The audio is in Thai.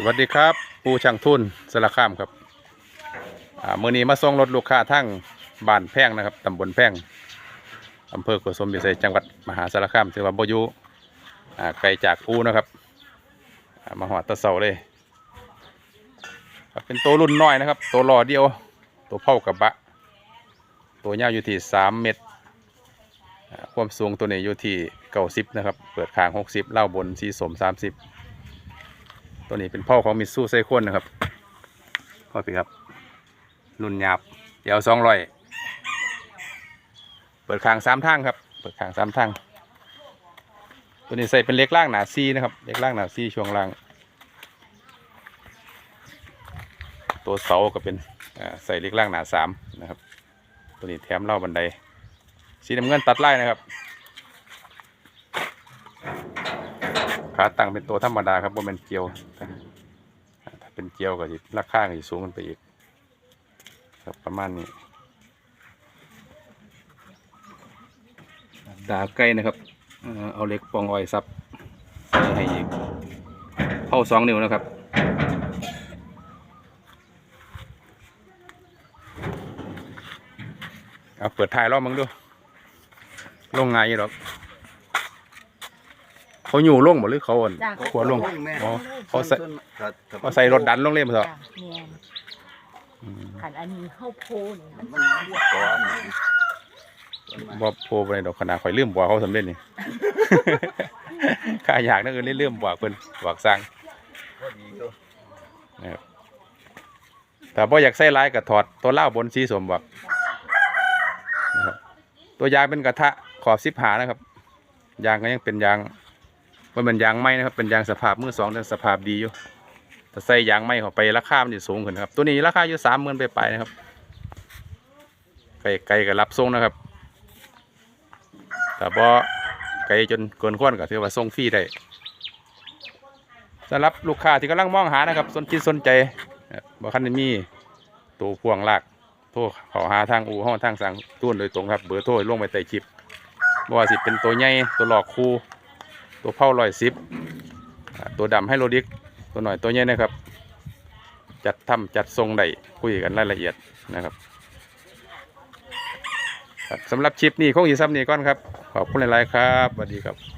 สวัสดีครับ ปูช่างทุนสารคามครับอ่ามื่อนี้มาส่งรถลูกค้าทั้งบ้านแพงนะครับตำบลแพงอำเภอโกสมพิสัยจังหวัดมหาสารคามถือว่าบอยุอ่าไกลจากอูนะครับอ่ามาหอดตะเสาเลยครับเป็นตัวรุ่นน้อยนะครับ ตัวหล่อเดียว ตัวเผากระบะ ตัวยาวอยู่ที่สามเมตรอ่าความสูงตัวนี้อยู่ที่เก้าสิบนะครับ เปิดคางหกสิบเล่าบนสีสมสามสิบ ตัวนี้เป็นพ่อของมิตซูไซคอนนะครับพ่อพี่ครับรุ่นหยาบเดี๋ยวสองร้อยเปิดคางสามทางครับ เปิดคางสามทางตัวนี้ใส่เป็นเล็กล่างหนาซีนะครับ เล็กล่างหนาซีช่วงล่าง ตัวเสาก็เป็นใส่เล็กล่างหนาสามนะครับ ตัวนี้แถมเล่าบันไดสีน้ำเงินตัดไล่นะครับ ขาตั้งเป็นตัวธรรมดาครับว่าเป็นเกลียว ถ้าเป็นเกลียวก็จะราคาก็จะสูงขึ้นไปอีก ครับประมาณนี้ดาไก่นะครับ เอาเล็กปองอ้อยซับใส่ให้อีกเข้าสองนิ้วนะครับเอาเปิดท้ายรอบมึงดูลงไงหรอก เขาอยู่ลงบ่หรือเขาอ่อนจ้ะ ขวลง แม่อ๋อ เขาใส่ ครับครับเขาใส่รถดันลงเลยมั้งเหรอจ้ะแม่นอืมขันอันนี้เข้าโพนมันมันบวกก่อนบ่โพไปดอกขนาดข่อยลืมบอกเขาสำเร็จนี่ ข้าอยากนั่นคือลืมบอกเพิ่นบอกสั่งพอดีอยู่นะครับแต่บ่อยากใส่ลายก็ถอดตัวเล่าวบนสีสมบอกนะครับตัวยางเป็นกระทะขอบสิบหานะครับ ยางก็ยังเป็นยาง มันเป็นยางไหมนะครับ เป็นยางสภาพมือสองแต่สภาพดีอยู่แต่ใส่ยางไหมเข้าไปราคามันจะสูงขึ้นครับ ตัวนี้ราคาอยู่สามหมื่นไปไปนะครับ ไก่ไก่ก็รับส่งนะครับ แต่บ่ไก่จนเกินข้วนก็ถือว่าส่งฟรีได้สำหรับลูกค้าที่กำลังมองหานะครับ สนจิตสนใจเอ่อบ่คันมีตัวพ่วงลากโทรขาหาทางอู่ห้องทางสั่งตุ้นโดยตรงครับ เบอร์โทรลงไปใต้คลิปบ่ว่าสิเป็นตัวใหญ่ตัวหลอกคู ตัวเผาลอยสิบตัวดำให้โรดิกตัวหน่อยตัวใหญ่นะครับ จัดทำจัดทรงได้คุยกันรายละเอียดนะครับสำหรับชิปนี้คงอีซ้ำนี้ก่อนครับ ขอบคุณหลาย ๆ ครับสวัสดีครับ